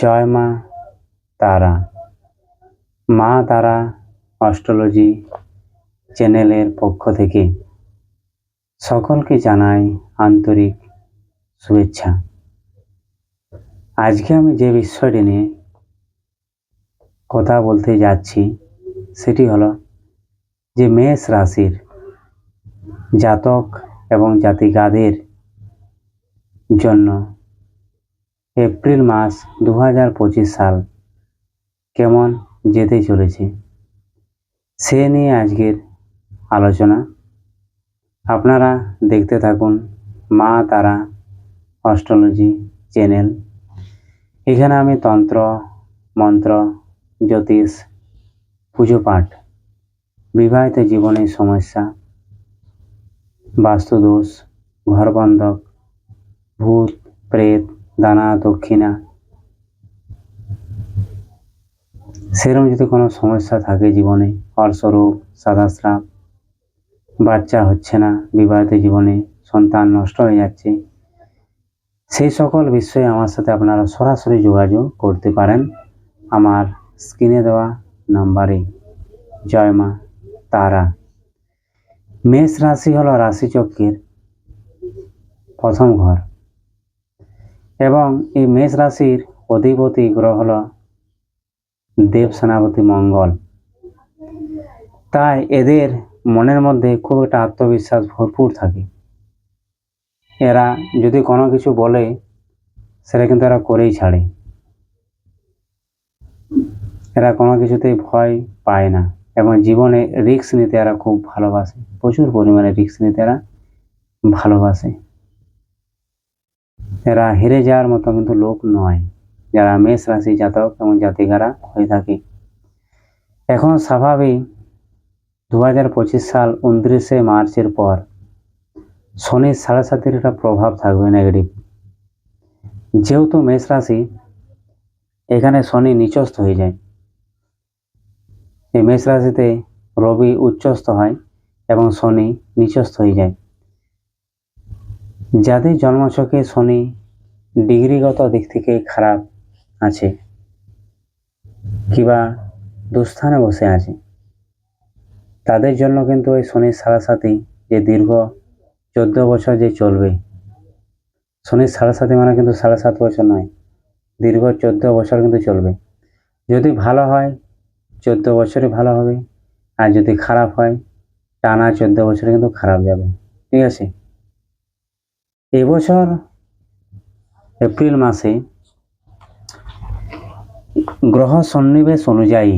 জয় মা তারা। মা তারা অস্ট্রোলজি চ্যানেলের পক্ষ থেকে সকলকে জানাই আন্তরিক শুভেচ্ছা। আজকে আমি যে বিষয়টি নিয়ে কথা বলতে যাচ্ছি, সেটি হলো যে মেষ রাশির জাতক এবং জাতিকাদের জন্য এপ্রিল মাস দু হাজার পঁচিশ সাল। কেমন যেতে চলেছে? সে নিয়ে আজকের আলোচনা। আপনারা দেখতে থাকুন মা তারা অস্ট্রোলজি চ্যানেল। এখানে আমি তন্ত্র, মন্ত্র, জ্যোতিষ, পুজো পাঠ, বিবাহিত জীবনের সমস্যা, বাস্তুদোষ, ঘরবন্ধক, ভূত, প্রেত দানা, দক্ষিণা। সেরকম যদি কোনো সমস্যা থাকে জীবনে অর্শরোগ সাদাস্রাব, বাচ্চা হচ্ছে না, বিবাহিত জীবনে সন্তান নষ্ট হয়ে যাচ্ছে, সেই সকল বিষয়ে আমার সাথে আপনারা সরাসরি যোগাযোগ করতে পারেন আমার স্ক্রিনে দেওয়া নাম্বারে। জয় মা, তারা। মেষ রাশি হলো রাশিচক্রের প্রথম ঘর। এবং এই মেষ রাশির অধিপতি গ্রহ হল দেব সেনাপতি মঙ্গল। তাই এদের মনের মধ্যে খুব একটা আত্মবিশ্বাস ভরপুর থাকে। এরা যদি কোনো কিছু বলে, সেটা কিন্তু এরা করেই ছাড়ে। এরা কোনো কিছুতেই ভয় পায় না এবং জীবনে রিস্ক নিতে এরা খুব ভালোবাসে। প্রচুর পরিমাণে রিস্ক নিতে এরা ভালোবাসে। এরা হেরে যাওয়ার মতো কিন্তু লোক নয়। যারা মেষ রাশি জাতক এবং জাতিকারা হয়ে থাকে। এখন স্বাভাবিক দু হাজার পঁচিশ সাল উনত্রিশে মার্চের পর শনির সাড়ে সাতের একটা প্রভাব থাকবে নেগেটিভ যেহেতু মেষ রাশি, এখানে শনি নিচস্থ হয়ে যায়। এই মেষ রাশিতে রবি উচ্চস্থ হয় এবং শনি নিচস্থ হয়ে যায়। যাদের জন্মছকে শনি ডিগ্রিগত দিক থেকে খারাপ আছে, কিবা দুস্থানে বসে আছে, তাদের জন্য কিন্তু ওই শনির সাড়ে সাথী যে দীর্ঘ চোদ্দ বছর যে চলবে, শনির সাড়ে সাথী মানে কিন্তু সাড়ে সাত বছর নয়, দীর্ঘ চোদ্দ বছর কিন্তু চলবে। যদি ভালো হয়, চোদ্দ বছরে ভালো হবে, আর যদি খারাপ হয়, টানা চোদ্দ বছরে কিন্তু খারাপ যাবে, ঠিক আছে? এবছর এপ্রিল মাসে গ্রহ সন্নিবেশ অনুযায়ী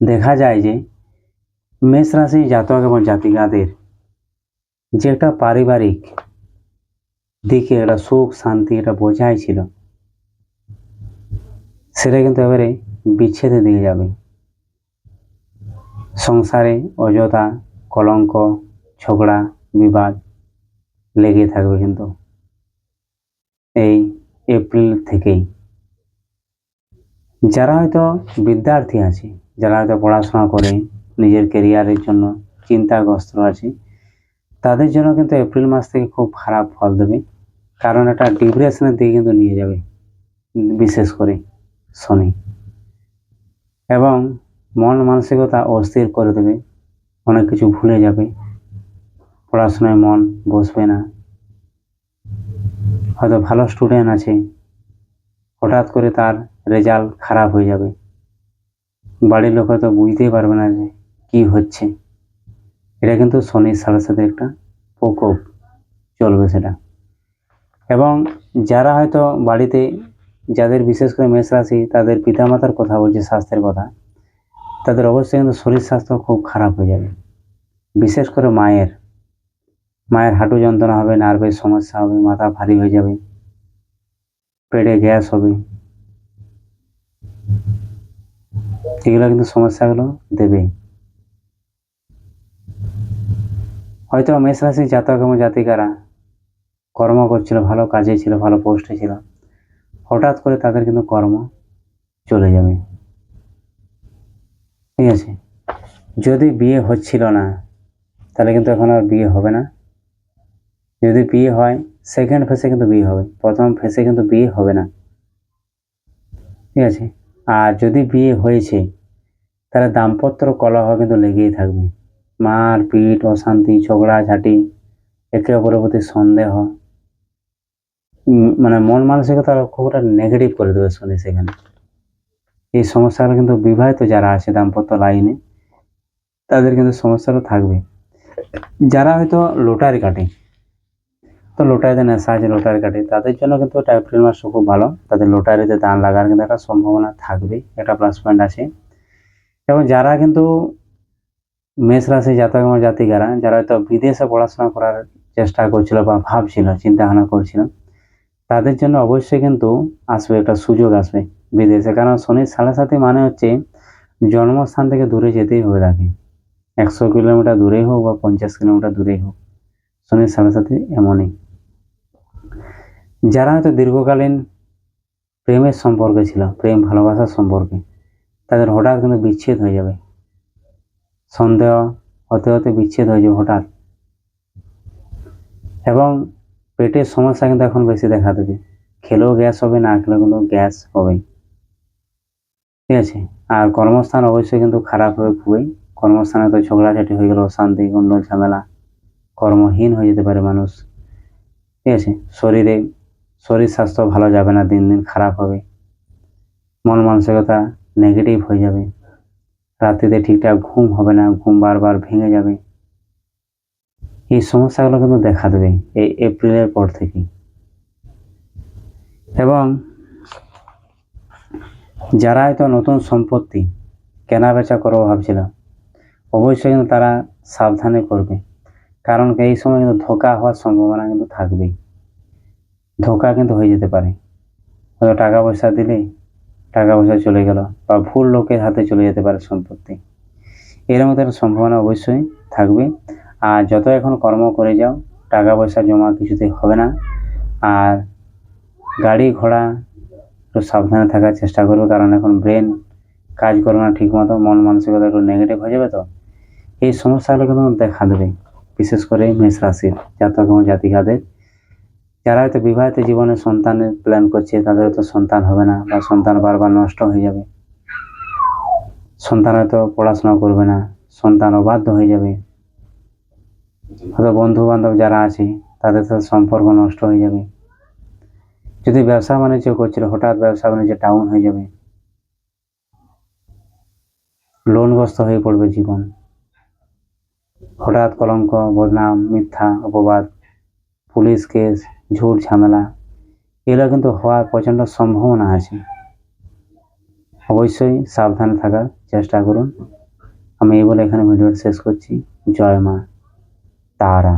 দেখা যায় যে মেষ রাশি জাতক এবং জাতিকাদের যে একটা পারিবারিক দিকে একটা সুখ, শান্তি এটা বোঝাই ছিল, সেটা কিন্তু এবারে বিচ্ছেদের দিকে যাবে। সংসারে অযথা কলঙ্ক, ঝগড়া, বিবাদ লেগে থাকবে কিন্তু। এই এপ্রিল থেকেই। যারা হয়তো বিদ্যার্থী আছে, যারা হয়তো পড়াশোনা করে নিজের কেরিয়ারের জন্য চিন্তাগ্রস্ত আছে, তাদের জন্য কিন্তু এপ্রিল মাস থেকে খুব খারাপ ফল দেবে। কারণ এটা ডিপ্রেশনের দিকে কিন্তু নিয়ে যাবে, বিশেষ করে শনি। এবং মন মানসিকতা অস্থির করে দেবে, অনেক কিছু ভুলে যাবে। পড়াশোনায় মন বসবে না। হয়তো ভালো স্টুডেন্ট আছে, হঠাৎ করে তার রেজাল্ট খারাপ হয়ে যাবে। বাড়ির লোক হয়তো বুঝতেই পারবে না যে কী হচ্ছে। এটা কিন্তু শনির সাথে সাথে একটা প্রকোপ চলবে সেটা। এবং যারা হয়তো বাড়িতে, যাদের বিশেষ করে মেষ রাশি, তাদের পিতামাতার কথা বলছে, স্বাস্থ্যের কথা, তাদের অবশ্যই কিন্তু শরীর স্বাস্থ্য খুব খারাপ হয়ে যাবে। বিশেষ করে মায়ের। মায়ের হাঁটু যন্ত্রণা হবে, নার্ভের সমস্যা হবে, মাথা ভারী হয়ে যাবে, পেটে গ্যাস হবে। এগুলো কিন্তু সমস্যাগুলো দেবে। হয়তো মেষ রাশি জাতক এবং জাতিকারা কর্ম করছিল, ভালো কাজে ছিল, ভালো পোস্টে ছিল। হঠাৎ করে তাদের কিন্তু কর্ম চলে যাবে। ঠিক আছে? যদি বিয়ে হচ্ছিল না, তাহলে কিন্তু এখন আর বিয়ে হবে না। যদি বিয়ে হয় সেকেন্ড ফেসে কিন্তু বিয়ে হবে। প্রথম ফেসে কিন্তু বিয়ে হবে না। ঠিক আছে? আর যদি বিয়ে হয়েছে, তাহলে দাম্পত্য কলহ কিন্তু লেগেই থাকবে। মার, পিট, অশান্তি, ঝগড়াঝাটি, একে অপরের প্রতি সন্দেহ। মানে মন মানসিকতা খুব একটা নেগেটিভ করে দেবে শনি সেখানে। এই সমস্যাগুলো কিন্তু বিবাহিত যারা আছে দাম্পত্য লাইনে, তাদের কিন্তু সমস্যাটা থাকবে। যারা হয়তো লোটারি কাটে তো লোটারিতে নেশা আছে লোটারি কাটে। তাদের জন্য কিন্তু এপ্রিল মাস খুব ভালো। তাদের লোটারিতে দান লাগার কিন্তু একটা সম্ভাবনা থাকবে একটা প্লাস পয়েন্ট আছে। এবং যারা কিন্তু মেষ রাশি জাতক এবং জাতিকারা, যারা হয়তো বিদেশে পড়াশোনা করার চেষ্টা করছিল বা ভাবছিল চিন্তা ভাবনা করছিল, তাদের জন্য অবশ্যই কিন্তু আসবে একটা সুযোগ আসবে বিদেশে। কারণ শনির সাড়ে সাথে মানে হচ্ছে জন্মস্থান থেকে দূরে যেতেই হবে তাকে। একশো কিলোমিটার দূরেই হোক বা পঞ্চাশ কিলোমিটার দূরেই হোক শনির সাড়ে সাথে এমনই। যারা হয়তো দীর্ঘকালীন প্রেমের সম্পর্কে ছিল, প্রেম ভালোবাসার সম্পর্কে, তাদের হঠাৎ কিন্তু বিচ্ছেদ হয়ে যাবে। সন্দেহ হতে হতে বিচ্ছেদ হয়ে যাবে হঠাৎ। এবং পেটের সমস্যা কিন্তু এখন বেশি দেখা দেবে। খেলেও গ্যাস হবে, না খেলেও কিন্তু গ্যাস হবে। ঠিক আছে? আর কর্মস্থান অবশ্যই কিন্তু খারাপ হবে খুবই। কর্মস্থানে তো ঝগড়াঝাটি হয়ে গেল, অশান্তি গন্ডল ঝামেলা। কর্মহীন হয়ে যেতে পারে মানুষ। ঠিক আছে? শরীরে শরীর স্বাস্থ্য ভালো যাবে না, দিন দিন খারাপ হবে। মন মানসিকতা নেগেটিভ হয়ে যাবে। রাত্রিতে ঠিকঠাক ঘুম হবে না, ঘুম বারবার ভেঙে যাবে। এই সমস্যাগুলো কিন্তু দেখা দেবে এই এপ্রিলের পর থেকে। এবং যারা হয়তো নতুন সম্পত্তি কেনা বেচা করব ভাবছিল অবশ্যই কিন্তু তারা সাবধানে করবে। কারণ এই সময় কিন্তু ধোকা হওয়ার সম্ভাবনা কিন্তু থাকবেই। ধোকা কিন্তু হয়ে যেতে পারে। হয়তো টাকা পয়সা দিলে টাকা পয়সা চলে গেল বা ভুল লোকের হাতে চলে যেতে পারে সম্পত্তি। এর মধ্যে একটা সম্ভাবনা অবশ্যই থাকবে। আর যত এখন কর্ম করে যাও টাকা পয়সা জমা কিছুতেই হবে না। আর গাড়ি ঘোড়া একটু সাবধানে থাকার চেষ্টা করবে, কারণ এখন ব্রেন কাজ করবে না ঠিক মতো মন মানসিকতা একটু নেগেটিভ হয়ে যাবে তো। এই সমস্যাগুলো কিন্তু দেখা দেবে। বিশেষ করে মেষ রাশির জাতক এবং জাতিকাদের। যারা হয়তো বিবাহিত জীবনে সন্তানের প্ল্যান করছে তাদের হয়তো সন্তান হবে না বা সন্তান বারবার নষ্ট হয়ে যাবে। সন্তান হয়তো পড়াশোনা করবে না সন্তান অবাধ্য হয়ে যাবে। হয়তো বন্ধু বান্ধব যারা আছে, তাদের সাথে সম্পর্ক নষ্ট হয়ে যাবে। যদি ব্যবসা বাণিজ্য করছিল, হঠাৎ ব্যবসা বাণিজ্য ডাউন হয়ে যাবে। লোনগ্রস্ত হয়ে পড়বে জীবন। হঠাৎ কলঙ্ক, বদনাম, মিথ্যা, অপবাদ, পুলিশ কেস ঝুট ঝামেলা, এগুলো কিন্তু হওয়ার প্রচণ্ড সম্ভাবনা আছে। অবশ্যই সাবধানে থাকার চেষ্টা করুন। আমি এই বলে এখানে ভিডিওটা শেষ করছি। জয় মা, তারা।